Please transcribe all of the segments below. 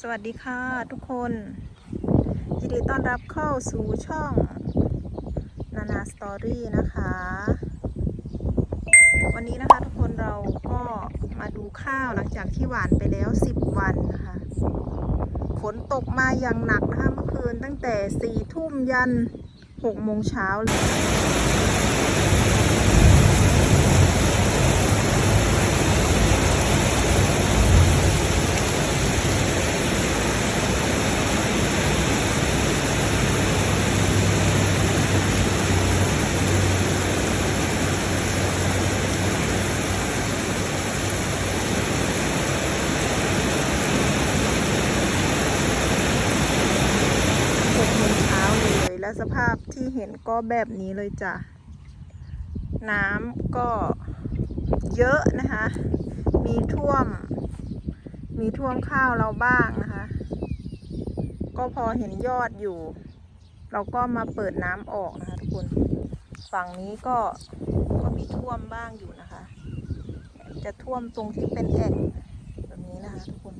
สวัสดีค่ะทุกคนยินดีต้อนรับเข้าสู่ช่องนานาสตอรี่นะคะ วันนี้นะคะทุกคนเราก็มาดูข้าวหลังจากที่หวานไปแล้ว 10 วันนะคะ ฝนตกมาอย่างหนักนะคะเมื่อคืนตั้งแต่4ี่ทุ่มยัน6โมงเช้าเลย หกโมงเช้าเลย และสภาพที่เห็นก็แบบนี้เลยจ้ะ น้ำก็เยอะนะคะ มีท่วม มีท่วมข้าวเราบ้างนะคะ ก็พอเห็นยอดอยู่ เราก็มาเปิดน้ำออกนะคะทุกคน ฝั่งนี้ก็ก็มีท่วมบ้างอยู่นะคะ จะท่วมตรงที่เป็นแอ่งแบบนี้นะคะทุกคน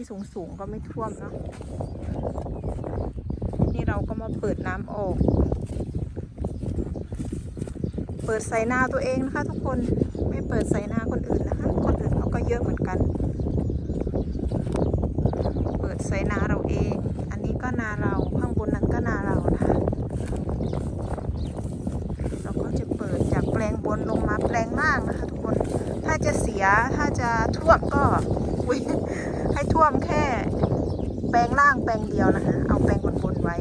ที่สูงสูงก็ไม่ท่วมเนาะนี่เราก็มาเปิดน้ำออก เปิดใส่นาตัวเองนะคะทุกคนไม่เปิดใส่นาคนอื่นนะคะ คนอื่นเขาก็เยอะเหมือนกัน เปิดใส่นาเราเอง อันนี้ก็นาเราข้างบนนั้นก็นาเรานะคะเราก็จะเปิดจากแปลงบนลงมาแปลงล่างนะคะ ทุกคนถ้าจะเสียถ้าจะท่วมก็อุ๊ย ให้ท่วมแค่ แปลงล่างแปลงเดียวนะคะ เอาแปลงบนๆไว้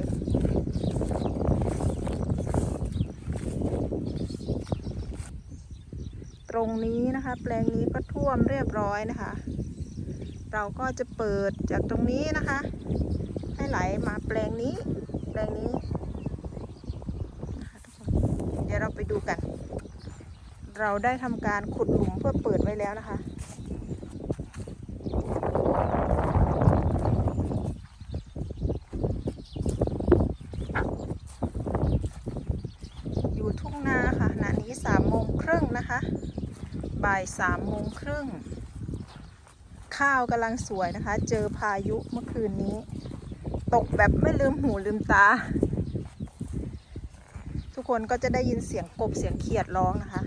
ตรงนี้นะคะ แปลงนี้ก็ท่วมเรียบร้อยนะคะ เราก็จะเปิดจากตรงนี้นะคะ ให้ไหลมาแปลงนี้ แปลงนี้นะคะทุกคนเดี๋ยวเราไปดูกัน เราได้ทำการขุดหลุมเพื่อเปิดไว้แล้วนะคะ อยู่ทุ่งนาค่ะขณะนี้สามโมง ครึ่งนะคะ บ่ายสามโมงครึ่ง ข้าวกำลังสวยนะคะ เจอพายุเมื่อคืนนี้ ตกแบบไม่ลืมหูลืมตา ทุกคนก็จะได้ยินเสียงกบเสียงเขียดร้องนะคะ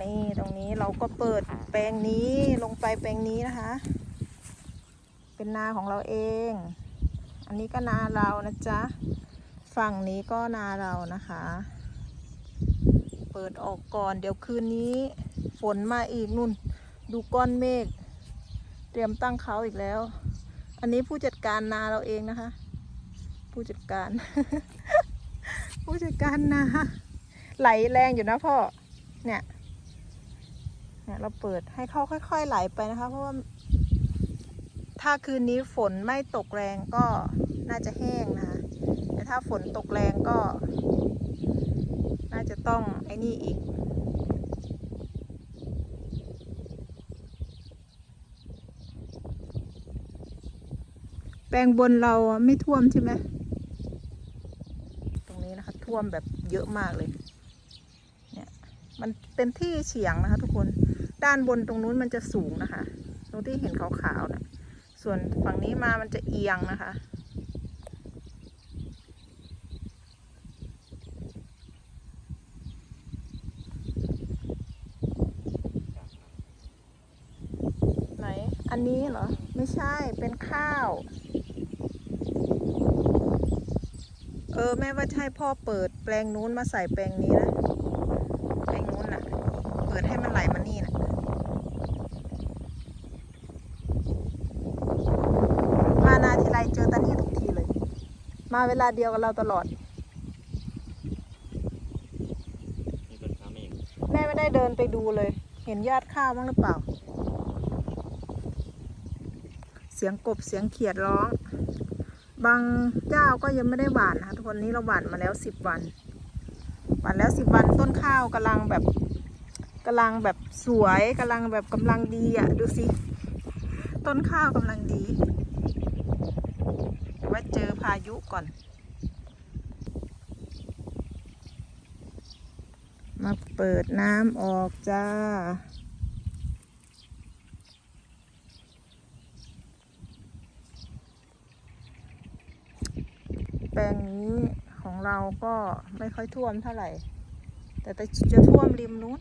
นี่ตรงนี้เราก็เปิดแปลงนี้ลงไปแปลงนี้นะคะ เป็นนาของเราเอง อันนี้ก็นาเรานะจ๊ะ ฝั่งนี้ก็นาเรานะคะ เปิดออกก่อน เดี๋ยวคืนนี้ ฝนมาอีกนุ่น ดูก้อนเมฆ เตรียมตั้งเขาอีกแล้ว อันนี้ผู้จัดการนาเราเองนะคะ ผู้จัดการ ผู้จัดการนา ไหลแรงอยู่นะพ่อ เนี่ย เนี่ยเราเปิดให้เขาค่อย ๆ ไหลไปนะคะ เพราะว่า ถ้าคืนนี้ฝนไม่ตกแรงก็น่าจะแห้งนะคะ แต่ถ้าฝนตกแรงก็ ต้องไอ้นี่อีก แปลงบนเราไม่ท่วมใช่ไหม ตรงนี้นะคะ ท่วมแบบเยอะมากเลย เนี่ย มันเป็นที่เฉียงนะคะทุกคน ด้านบนตรงนู้นมันจะสูงนะคะ ตรงที่เห็นขาวๆนะส่วนฝั่งนี้มามันจะเอียงนะคะ ไหน อันนี้เหรอ ไม่ใช่เป็นข้าว เออ แม่ว่าจะใช่พ่อเปิดแปลงนู้นมาใส่แปลงนี้นะ แปลงนู้นน่ะ เปิดให้มันไหลมานี่น่ะมานาทีไรเจอตานี่ทุกทีเลย มาเวลาเดียวกับเราตลอดนี่เป็นข้าวเมฆแม่ไม่ได้เดินไปดูเลย เห็นยอดข้าวบ้างหรือเปล่า เสียงกบเสียงเขียดร้อง บางเจ้าก็ยังไม่ได้หวานนะคะทุกคนนี้เราหวานมาแล้วสิบวันหวานแล้วสิบวันต้นข้าวกำลังแบบกำลังแบบสวยกำลังแบบกำลังดีอะดูสิต้นข้าวกำลังดีแต่ว่าเจอพายุก่อน มาเปิดน้ำออกจ้า ปลงนี้ของเราก็ไม่ค่อยท่วมเท่าไหร่ แต่จะท่วมริมนู้น